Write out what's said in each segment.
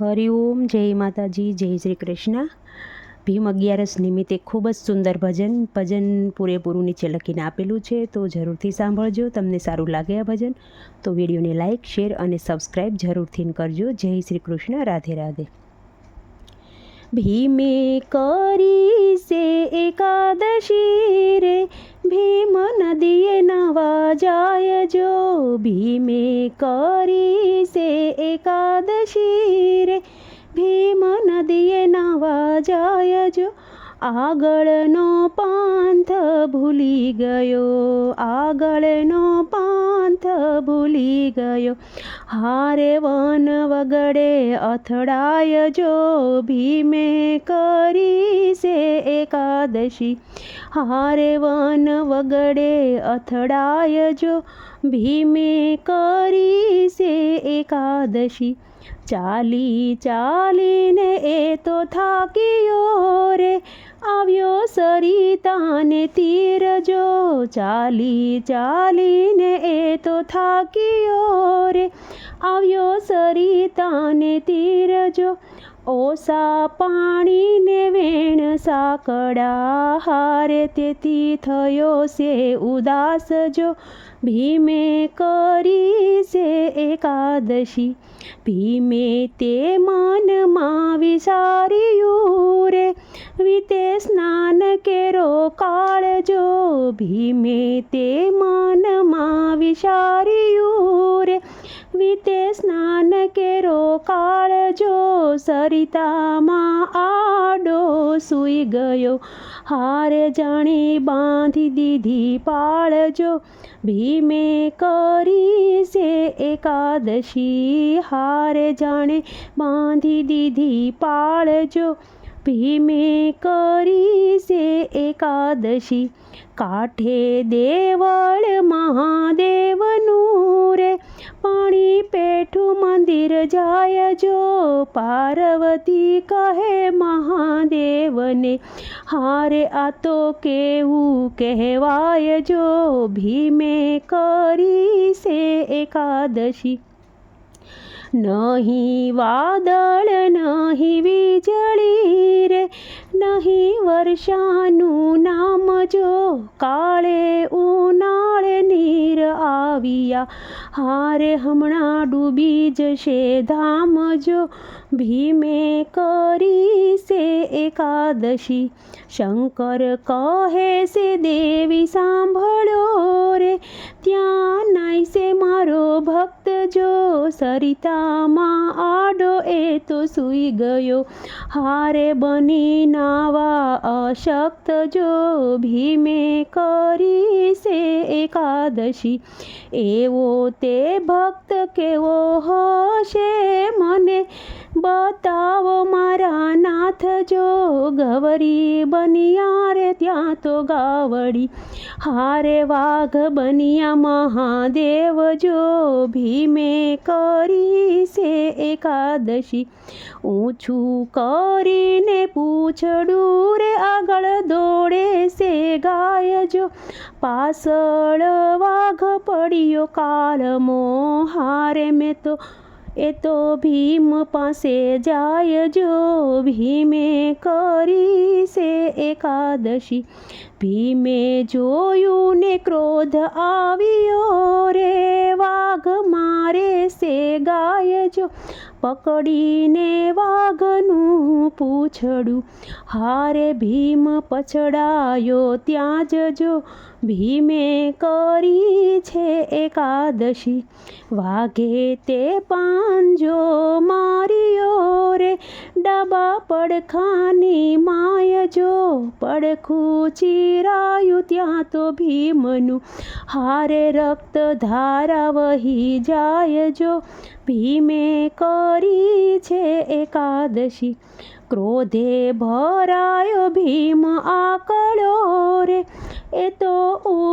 હરિઓમ જય માતાજી, જય શ્રી કૃષ્ણ. ભીમ અગિયારસ નિમિત્તે ખૂબ જ સુંદર ભજન ભજન પૂરેપૂરું નીચે લખીને આપેલું છે, તો જરૂરથી સાંભળજો, તમને સારું લાગે આ ભજન, તો વિડીયોને લાઇક શેર અને સબસ્ક્રાઈબ જરૂરથી કરજો. જય શ્રી કૃષ્ણ, રાધે રાધે. ભીમે કરી સે એકાદશી રે ભીમ નદીએ નવા જાય જો, ભીમે કરી સે એકાદશી રે. ભીમ નદીએ નવા જાય જો આગળનો પાંથ ભૂલી ગયો, આગળનો પાંથ ભૂલી ગયો. હારે વન વગડે અથડાય જો ભીમે કરી છે એકાદશી. હારે વન વગડે અથડાય જો ભીમે કરી છે એકાદશી. ચાલી ચાલીને એ તો થાક્યો રે આવ્યો સરિતાને તીર જો ચાલી ચાલીને એ તો થાક્યો રે. આવ્યો સરિતાને તીર જો ઓસા પાણીને વેણ સાકડા હારે. તેથી થયો છે ઉદાસ જો ભીમે કરી છે એકાદશી. ભીમે તે મનમાં વિચાર્યું રે વીતે સ્નાન કેરો કાળ જો ભીમે તે માનમાં વિચાર્યું રે. વીતે સ્નાન કેરો કાળ જો સરિતામાં આડો સૂઈ ગયો. હાર જાણી બાંધી દીધી પાળજો ભીમે કરી છે એકાદશી. હાર જાણે બાંધી દીધી પાળજો ભીમે કરી છે એકાદશી. કાંઠે દેવળ મહાદેવનું રે. પાણી પેઠું મંદિર જાય જો પાર્વતી કહે મહાદેવને. હારે આ તો કેવું કહેવાય જો ભીમે કરી છે એકાદશી. નહીં વાદળ નહીં વીજળી રે નહીં વર્ષાનું નામ જો કાળે ઉનાળે નીર આવ્યા. હારે હમણાં ડૂબી જશે ધામ જો. ભીમે કરી છે એકાદશી. શંકર કહે છે, દેવી સાંભળો રે. ત્યાં નાય મારો ભક્ત જો. સરિતામાં આડો એ તો સૂઈ ગયો. હારે બની નાવા અશક્ત જો ભીમે કરી છે એકાદશી, એવો તે ભક્ત કેવો હશે મને બતાવો મારા નાથ જો ગવરી બનિયા રે ત્યાં તો ગાવડી, હારે વાઘ બનિયા મહાદેવ જો ભીમે કરી સે એકાદશી, ઊંચું કરીને પૂછડું રે આગળ દોડે સે ગાય જો. પાછળ વાઘ પડ્યો કાળમો હારે મેં તો, એ તો ભીમ પાસે જાય જો. ભીમે કરી છે એકાદશી. ભીમે જોયું ને ક્રોધ આવ્યો રે, વાઘ મારે સે ગાય જો. પકડીને વાઘનું પૂછડું, હારે ભીમ પછડાયો ત્યાં જ જો, ભીમે કરી છે એકાદશી, વાઘે તે પાંજો માર્યો રે, ડાબા પડખાની માય જો પડખું ચીરાયું ત્યાં તો ભીમનું, હારે રક્ત ધારા વહી જાય જો ભીમે કરી છે એકાદશી ક્રોધે ભરાયો ભીમ આકળો રે એ તો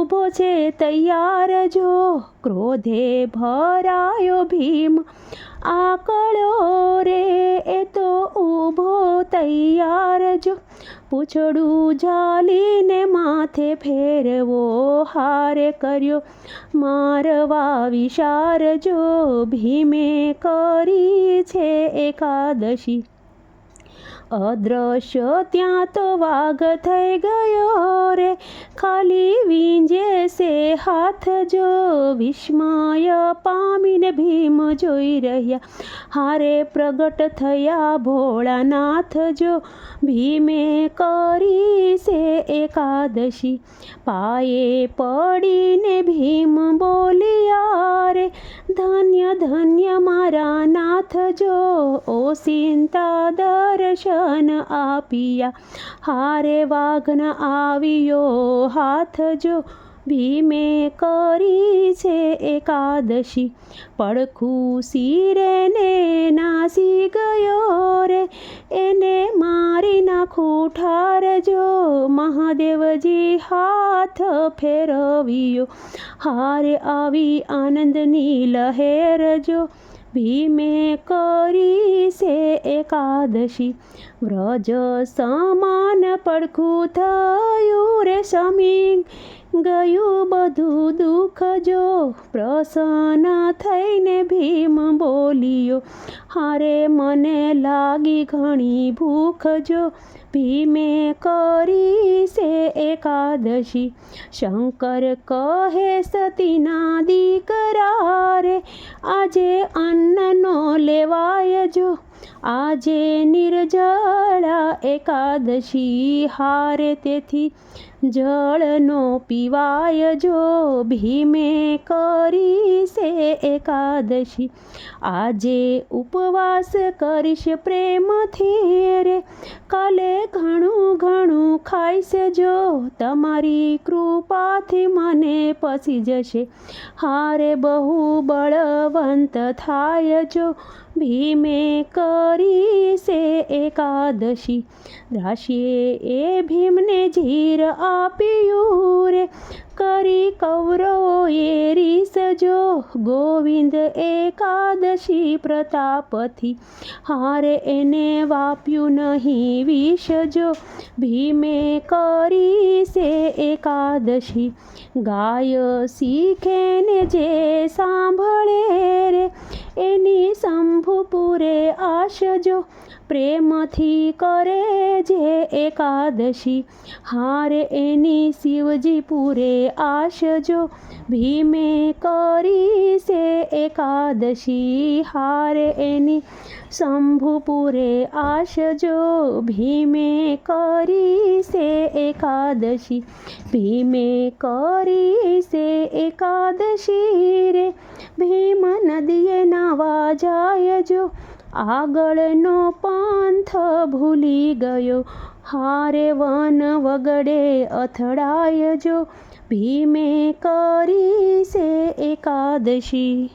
ઊભો છે તૈયાર જો. ક્રોધે ભરાયો ભીમ આકળો રે. એ તો ઊભો તૈયાર જો. પૂછડું જાલીને માથે ફેરવો હારે કર્યો મારવા વિશાર જો. ભીમે કરી છે એકાદશી. અદ્રશ્ય ત્યાં તો વાઘ થઈ ગયો રે. ખાલી વીંજે છે હાથ જો વિસ્મય પામીને ભીમ જોઈ રહ્યા. હારે પ્રગટ થયા ભોળાનાથ જો ભીમે કરી છે એકાદશી. પાયે પડીને ભીમ બોલિયા રે ધન્ય ધન્ય મારા નાથ જો ઓ ચિંતા દર્શન આપિયા હારે વાઘન આવ્યો હાથ જો ભીમે કરી છે એકાદશી. પડખું શિરે ને નાસી ગયો રે. એને મારી નાખું ઠાર જો મહાદેવજી હાથ ફેરવ્યો. હારે આવી આનંદની લહેર જો. ભીમે કરી છે એકાદશી. વ્રજ સમાન પડખું થયું રે સમી ગયું બધું દુઃખ જો. પ્રસન્ન થઈને ભીમ બોલ્યો, હારે મને લાગી ઘણી ભૂખ જો. ભીમે કરી છે એકાદશી. શંકર કહે, સતીના દીકરા રે, આજે અન્નનો લેવાય જો. આજે નિર્જળા એકાદશી હારે તેથી જળનો પીવાય જો ભીમે કરી છે એકાદશી. આજે ઉપવાસ કરીશ પ્રેમથી રે. કાલે ઘણું ઘણું ખાઈશ જો તમારી કૃપાથી મને પસી જશે. હારે બહુ બળવંત થાય જો ભીમે કરી છે એકાદશી. રાશિએ એ ભીમને જીર આપ્યું રે કરી કૌરવોએ રીસ જો. ગોવિંદ એકાદશી પ્રતાપથી હારે એને વાપ્યું નહીં વિષ જો. ભીમે કરી સે એકાદશી. ગાય શીખે ને જે સાંભળે એની શંભુપુરે આશજો, પ્રેમથી કરે જે એકાદશી. હારે એની શિવજી પૂરે આશ જો ભીમે કરી સે એકાદશી. હારે એની શંભુપુરે આશજો, ભીમે કરી સે એકાદશી. ભીમે કરી સે એકાદશી રે, ભીમ નદીએ નાવા જાય જો. આગળનો પાંથ ભૂલી ગયો. હારે વન વગડે અથડાય જો. ભીમે કરી છે એકાદશી.